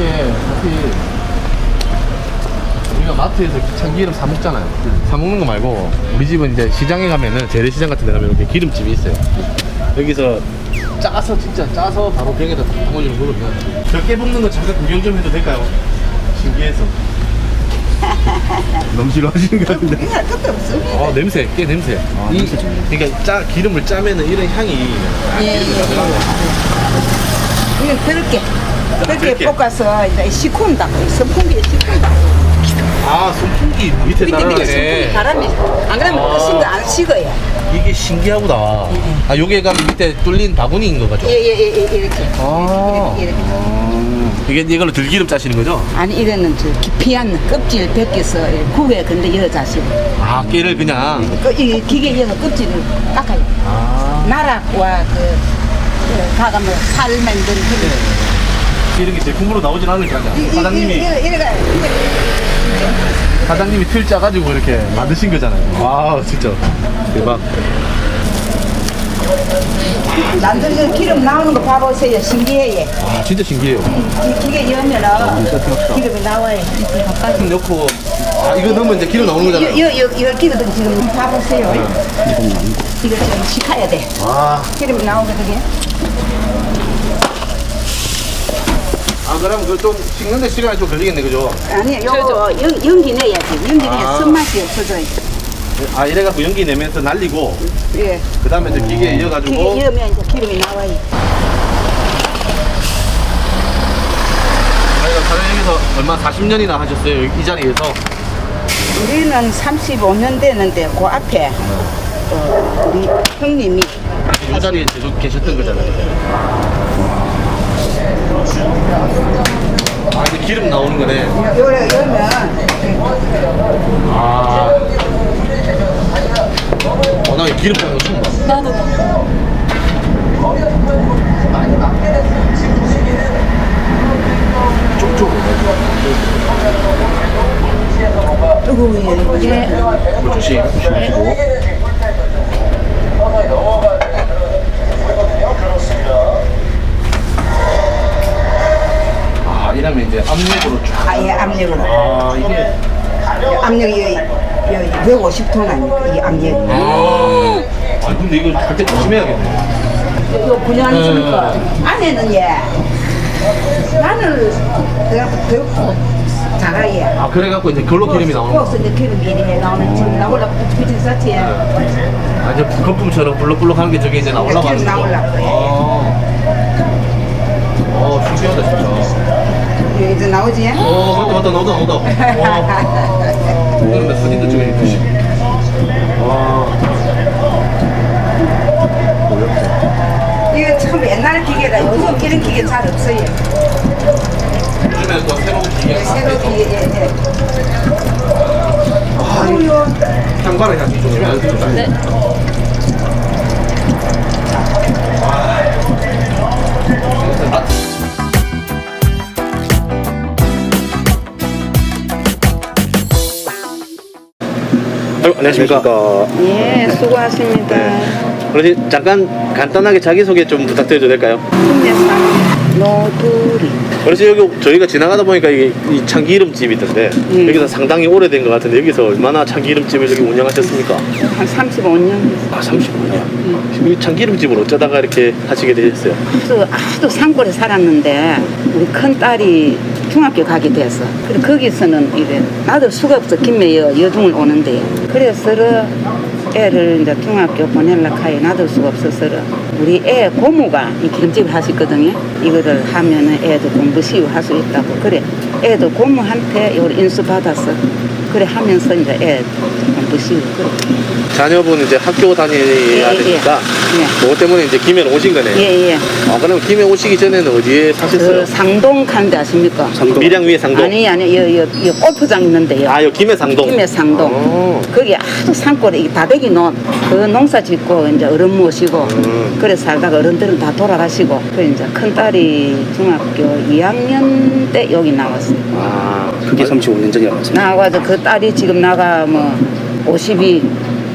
이게 사실 우리가 마트에서 참기름 사 먹잖아요. 사 먹는 거 말고 우리 집은 이제 시장에 가면은 재래시장 같은 데 가면 이렇게 기름집이 있어요. 여기서 짜서 진짜 짜서 바로 병에다 딱 담아주는 거거든요. 저깨 볶는 거 잠깐 구경 좀 해도 될까요? 신기해서. 너무 싫어하시는 것 같은데. 할 것도 없습니다. 아 냄새, 깨 냄새. 이 그러니까 짜 기름을 짜면은 이런 향이 예, 예, 예. 이거 그렇게 그렇게. 볶아서 이제 식힌다. 선풍기에 식힌다. 아 선풍기 밑에 밑에 밑에 선풍기 나가네. 바람이 안 그러면 아. 그안 식어요. 이게 신기하구나. 아 요게 가면 밑에 뚫린 바구니인 거 같죠? 예예 예 이렇게 아. 이렇게, 이렇게. 이게 이걸로 들기름 짜시는 거죠? 아니 이거는 저 깊이한 껍질 벗겨서 국에 근데 여자시고 아 깨를 그냥. 그, 이 기계 여서 껍질을 깎아요. 아 나락과 그, 그 가가면 살 만든 그 이렇게 제품으로 나오진 않으니까 이- 이- 사장님이 이- 사장님이 틀 짜가지고 이렇게 만드신 거잖아요. 와 진짜 대박. 남들 그 기름 나오는 거 봐보세요. 신기해요. 아 진짜 신기해요. 이 기계 열면은 기름이 나와요. 좀 넣고 아 이거 넣으면 이제 기름 나오는 거잖아요. 이, 이, 이, 이 기름도 지금 봐보세요. 이거 지금 식혀야 돼. 아, 기름이 나오거든요. 아 그럼 그좀 식는데 시간이 좀 걸리겠네 그죠? 아니, 요거 연, 연기 내야지. 연기 내야 아. 손맛이 없어져요. 아 이래갖고 연기 내면서 날리고 예. 그 다음에 이제 기계에 이어가지고 기계 열면 이제 기름이 나와요. 아이가 사장님께서 얼마 40년이나 하셨어요 이 자리에서 우리는 35년 됐는데 그 앞에 어, 우리 형님이 이 자리에 계속 계셨던 거잖아요 아 이제 기름 나오는 거네. 요래 열면 아. 어, 나 기름 타는 거 처음 봐 나도. 쪽쪽. 이게 물 조심 조심하시고 아 이러면 이제 압력으로 쫙 아예 압력으로. 아 이게 압력이 150톤 아닙니까? 이 압력. 아, 아 근데 이거 할때 조심해야겠네 이거 분양하니까 안에는 예 마늘 들고 자가 예. 아 그래갖고 이제 그걸로 기름이 나오는 거 이제 기름 기름이 나오는 지금 나올라 비트 사티에 아, 이제 거품처럼 하는 게 저게 이제 나올라고 하는 기름 거. 나오려고, 예. 아. 어, 신기하다, 진짜. 이제 나오지? 어, 맞다, 맞다, 나오다, 나오다. 와. 오늘 나 사진도. 씨. 와. 이거 참 옛날 기계라 요즘 이런 기계 잘 없어요. 요즘에 또 새로운 기계가 새로 기계 예, 예. 아유, 향바라 향이 돼. 네. 아이고, 안녕하십니까. 예, 수고하십니다. 그러시 잠깐 간단하게 자기소개 좀 부탁드려도 될까요? 노두리. 그래서 여기 저희가 지나가다 보니까 이게 이 참기름집이 있던데 음. 여기서 상당히 오래된 것 같은데 여기서 얼마나 참기름집을 여기 운영하셨습니까? 한 35년 아 35년. 이 참기름집을 어쩌다가 이렇게 하시게 되셨어요? 아주, 아주 산골에 살았는데 우리 큰 딸이 중학교 가게 돼서. 그래 거기서는 이래 나도 수가 없어. 김에 여, 여중을 오는데. 그래서 애를 이제 중학교 보내려고 하여 놔둘 수가 없어서 우리 애 고모가 이 기름집을 하시거든요. 이거를 하면은 애도 공부 쉬우 할수 있다고. 그래. 애도 고모한테 이걸 인수 받았어 그래 하면서 이제 애 쉬우 그래 자녀분 이제 학교 다녀야 예, 예. 되니까 예. 그것 때문에 이제 김해로 오신 거네. 예예 아 그럼 김해 오시기 전에는 어디에 사셨어요? 그 상동 간데 아십니까? 밀양 위에 상동. 아니 아니 여, 여, 여 골프장 있는데요. 아, 여기 김해 상동. 김해 상동. 어. 거기 아주 산골에 이 다대기 논. 그 농사 짓고 이제 어른 모시고 음. 그래 살다가 어른들은 다 돌아가시고 그 이제 큰 딸이 중학교 2학년 때 여기 나왔어요. 아, 그게 35년 전이라고 하죠. 나와서 그 딸이 지금 나가 뭐 50이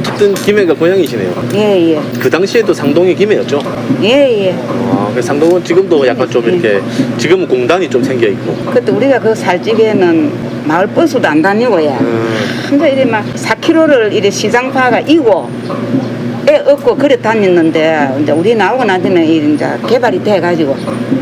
어쨌든 김해가 고향이시네요. 예 예 그 당시에도 상동이 김해였죠? 예 예 아, 그 상동은 지금도 약간 좀 이렇게 지금은 공단이 좀 생겨 있고. 그때 우리가 그 살찌개는 마을 버스도 안 다니고야. 음, 혼자 이래 막 4km를 이래 시장파가 이고 애 얻고 그래 다녔는데 이제 우리 나오고 나서는 이 이제 개발이 돼가지고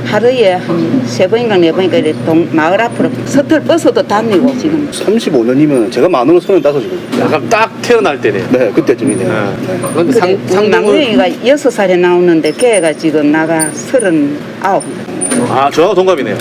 하루에 한세 번인가 네 번인가 이래 동, 마을 앞으로 서틀 버스도 다니고 지금 35년이면 제가 만으로 35이거든요. 약간 딱 태어날 때네. 네, 그때쯤이네요. 네. 네. 근데 상, 우리 상동은 막내가 여섯 살에 나오는데 걔가 지금 나가 서른 아홉 아 저하고 동갑이네요.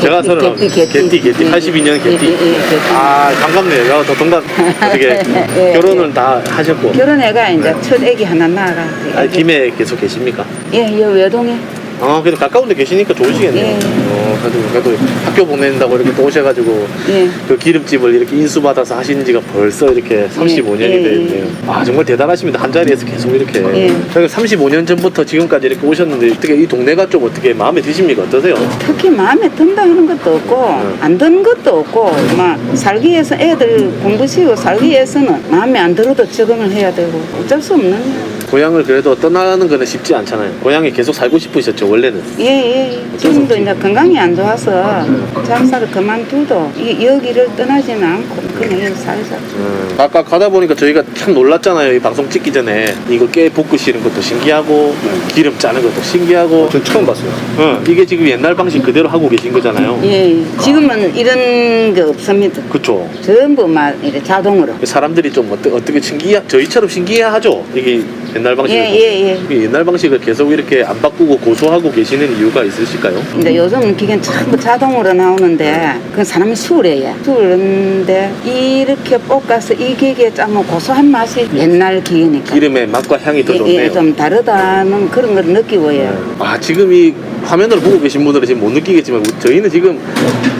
제가 서른 개띠 개띠 개띠 82년 개띠. 예, 예, 예, 개띠. 아 반갑네요. 더 동갑 어떻게 예, 결혼을 다 하셨고. 결혼해가 이제 첫 애기 하나 낳아가 아, 김해 계속 계십니까? 예, 여 외동에 아, 그래도 가까운데 계시니까 좋으시겠네요. 예. 어, 그래도, 그래도 학교 보낸다고 이렇게 또 오셔가지고 예. 그 기름집을 이렇게 인수받아서 하신 지가 벌써 이렇게 35년이 예, 예. 되었네요. 아, 정말 대단하십니다. 한 자리에서 계속 이렇게. 예. 그러니까 35년 전부터 지금까지 이렇게 오셨는데 어떻게 이 동네가 좀 어떻게 마음에 드십니까? 어떠세요? 특히 마음에 든다 하는 것도 없고 네. 안 드는 것도 없고 막 살기 위해서 애들 공부시고 살기 위해서는 마음에 안 들어도 적응을 해야 되고 어쩔 수 없는 고향을 그래도 떠나는 거는 쉽지 않잖아요. 고향에 계속 살고 싶으셨죠, 원래는. 예 예 지금도 이제 건강이 안 좋아서 장사를 그만두도 이 여기를 떠나지는 않고 그냥 여기 살자 음. 아까 가다 보니까 저희가 참 놀랐잖아요. 이 방송 찍기 전에 이거 깨 볶으시는 것도 신기하고 기름 짜는 것도 신기하고. 전 처음 봤어요. 어, 이게 지금 옛날 방식 그대로 하고 계신 거잖아요. 예 지금은 이런 게 없습니다 그쵸. 전부 막 이래 자동으로 사람들이 좀 어떠, 어떻게 신기해, 저희처럼 신기해하죠. 이게 옛날 방식. 예, 예, 예. 옛날 방식을 계속 이렇게 안 바꾸고 고수하고 계시는 이유가 있으실까요? 이제 요즘 기계는 전부 자동으로 나오는데 그 사람이 수월해요. 수월한데 이렇게 볶아서 이 기계에 짜면 고소한 맛이 옛날 기계니까. 기름의 맛과 향이 더 예, 좋네요. 예, 좀 다르다는 그런 걸 느끼고요. 아 지금 이 화면을 보고 계신 분들은 지금 못 느끼겠지만 저희는 지금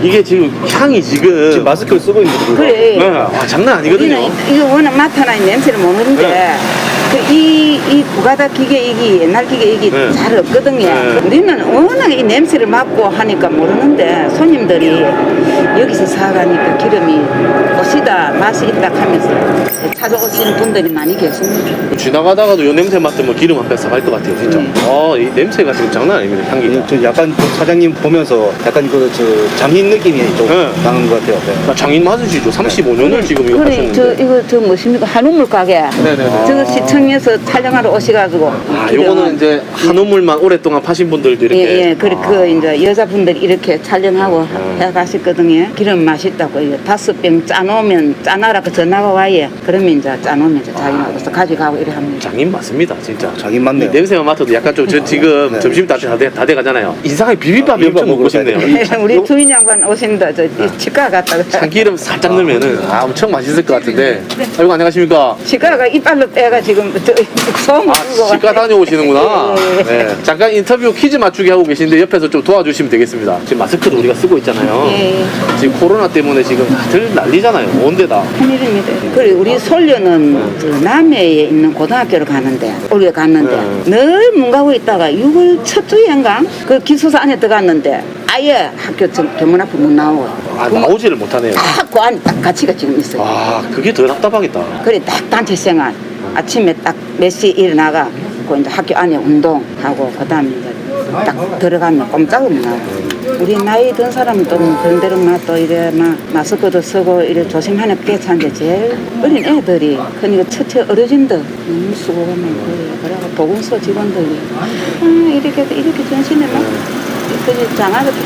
이게 지금 향이 지금, 지금 마스크를 쓰고 있는데 불구하고 그래. 네, 와, 장난 아니거든요. 이거 워낙 맡아나 냄새를 모르는데 네. 그 이이 부가다 기계 이게 옛날 기계 이게 네. 잘 없거든요. 네. 우리는 워낙 이 냄새를 맡고 하니까 모르는데 손님들이 여기서 사가니까 기름이 옷이다 맛이 있다 하면서 찾아오시는 분들이 많이 계십니다. 지나가다가도 요 냄새 맡으면 기름 한 뺏어 갈것 같아요 진짜. 네. 아, 이 냄새가 지금 장난 아닙니다 향기가. 예, 저 약간 그 사장님 보면서 약간 그 저 장인 느낌이 좀 네. 나는 것 같아요. 네. 아, 장인 맞으시죠? 35년을 지금 이거 그래 저 하셨는데. 이거 저 뭐십니까 한우물 가게. 네네네. 저거 시청 에서 촬영하러 오셔가지고. 아. 요거는 이제 한우물만 오랫동안 파신 분들도 이렇게. 예, 예. 그래, 그, 이제 여자분들이 이렇게 촬영하고 아. 해 가셨거든요. 기름 맛있다고. 이거 다섯 병 짜놓으면, 짜놔라고 전화가 와요. 그러면 이제 짜놓으면 이제 자기가 와서 가져가고 이래 합니다. 장인 맞습니다, 진짜. 장인 맞네요. 냄새만 맡아도 약간 좀, 저 지금 네. 점심 다, 다, 돼, 다 돼가잖아요. 이상하게 비빔밥이 비빔밥 엄청 먹고 먹으러 싶네요. 가야 이 참- 우리 요- 주인 양반 오신다. 저이 치과 갔다가. 참기름 살짝 넣으면은 아, 엄청 맛있을 것 같은데. 아이고, 안녕하십니까. 치과가 이빨로 빼가 지금 저 소음 아, 치과 다녀오시는구나. 예, 예. 네. 잠깐 인터뷰 퀴즈 맞추기 하고 계신데 옆에서 좀 도와주시면 되겠습니다. 지금 마스크도 우리가 쓰고 있잖아요. 예, 예. 지금 코로나 때문에 지금 다들 난리잖아요. 온 데다. 큰일입니다. 그래 우리 솔녀는 저 남해에 있는 고등학교를 가는데 우리가 갔는데 늘 문 가고 있다가 6월 첫 주인가 그 기숙사 안에 들어갔는데 아예 학교 저 교문 앞에 못 나오고 아, 나오지를 못하네요. 딱그 안에 딱 같이가 지금 있어요. 아, 그게 더 답답하겠다. 그래 딱 단체 생활 아침에 딱 몇시 일어나가 그 이제 학교 안에 운동하고 그다음에 이제 딱 들어가면 못 하고. 우리 나이 든 사람은 또 그런 대로 막또 이래 막 마스크도 쓰고 이래 조심하는 게 괜찮은데 제일 어린 애들이. 그러니까 첫째 어르신들 너무 수고가 많고 그래. 그래가 보건소 직원들이 아 이렇게 이렇게 전신에 막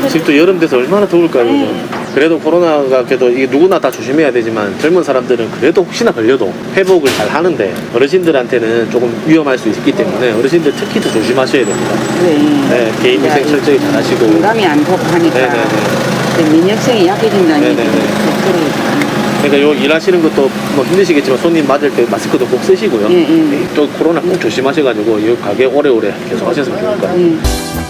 지금 또 여름 돼서 얼마나 더울까요, 네. 그죠? 그래도 코로나가 그래도 이게 누구나 다 조심해야 되지만 젊은 사람들은 그래도 혹시나 걸려도 회복을 잘 하는데 어르신들한테는 조금 위험할 수 있기 때문에 어르신들 특히 더 조심하셔야 됩니다. 그래 네, 개인 위생 철저히 잘 하시고. 건강이 안 좋고 하니까 네네네. 그 민혁성이 약해진다는 네네네. 얘기 그래 그러니까 요 일하시는 것도 뭐 힘드시겠지만 손님 맞을 때 마스크도 꼭 쓰시고요. 예, 예. 또 코로나 꼭 조심하셔가지고 이 가게 오래오래 계속 하셨으면 좋을 것 같아요. 예.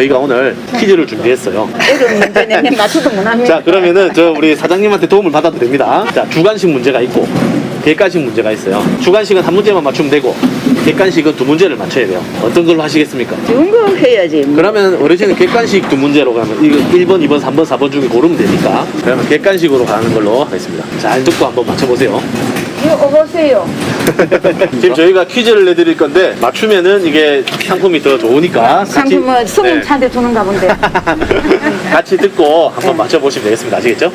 저희가 오늘 퀴즈를 준비했어요. 이런 문제 내면 맞춰도 못합니다. 자 그러면은 저 우리 사장님한테 도움을 받아도 됩니다. 자 주관식 문제가 있고 객관식 문제가 있어요. 주관식은 한 문제만 맞추면 되고 객관식은 두 문제를 맞춰야 돼요. 어떤 걸로 하시겠습니까? 좋은 거 해야지. 그러면 어르신은 객관식 두 문제로 가면 이거 1번, 2번, 3번, 4번 중에 고르면 되니까 그러면 객관식으로 가는 걸로 하겠습니다. 잘 듣고 한번 맞춰보세요. 이거 오세요. 지금 저희가 퀴즈를 내드릴 건데 맞추면은 이게 상품이 더 좋으니까 상품은 네. 차대 주는가 본데. 같이 듣고 한번 맞춰보시면 되겠습니다. 아시겠죠?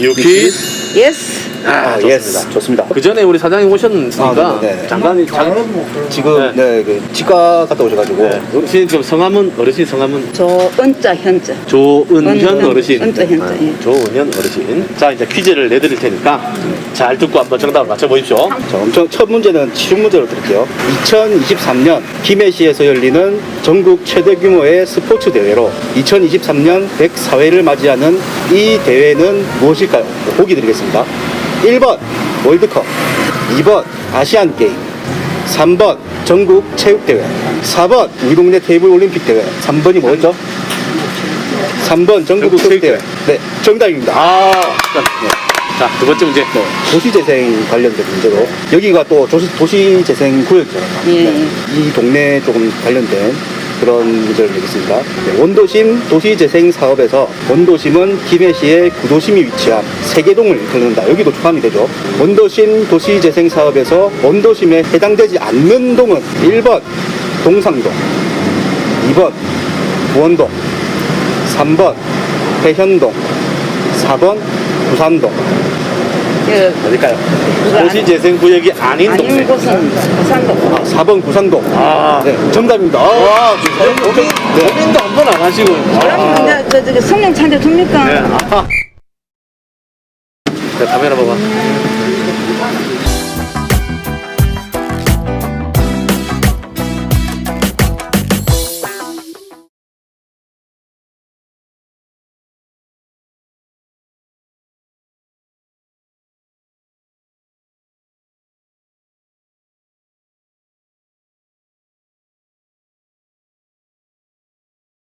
유퀴즈 예스. 아, 아, 좋습니다. 예스. 좋습니다. 그 전에 우리 사장님 오셨으니까 아, 네, 네, 네. 잠깐 잠 지금 네, 그 치과 갔다 오셔가지고 네. 어르신 지금 성함은 어르신 성함은 저 은자 현자. 조은현 은- 어르신. 은자, 현자, 아, 예. 조은현 어르신. 자 이제 퀴즈를 내드릴 테니까 잘 듣고 한번 정답을 맞춰보십시오. 자, 엄청 첫 문제는 치중 문제로 드릴게요. 2023년 김해시에서 열리는 전국 최대 규모의 스포츠 대회로 2023년 104회를 맞이하는 이 대회는 무엇일까요? 보기 드리겠습니다. 1번 월드컵, 2번 아시안 게임, 3번 전국 체육대회, 4번 우리 동네 테이블 올림픽 대회, 3번이 뭐였죠? 3번 전국 체육대회. 네, 정답입니다. 아, 자두 번째 문제. 네, 도시재생 관련된 문제로 여기가 또 도시, 도시재생 구역이잖아요. 예, 네, 이 동네에 조금 관련된 그런 문제를 내겠습니다. 네, 원도심 도시재생 사업에서 원도심은 김해시의 구도심이 위치한 세계동을 일컫는다. 여기도 포함이 되죠. 원도심 도시재생 사업에서 원도심에 해당되지 않는 동은 1번 동상동, 2번 부원동, 3번 해현동, 4번 부산동. 예, 어딜까요? 그거 안- 도시재생구역이 아닌 아닌 동네. 곳은 부산동. 아, 4번 구산동. 아, 네, 정답입니다. 와, 네. 고민, 고민도 한 번 안 하시고. 그럼 이제 저 저기 성령 찬대 줍니까? 네. 아. 자, 카메라 봐봐.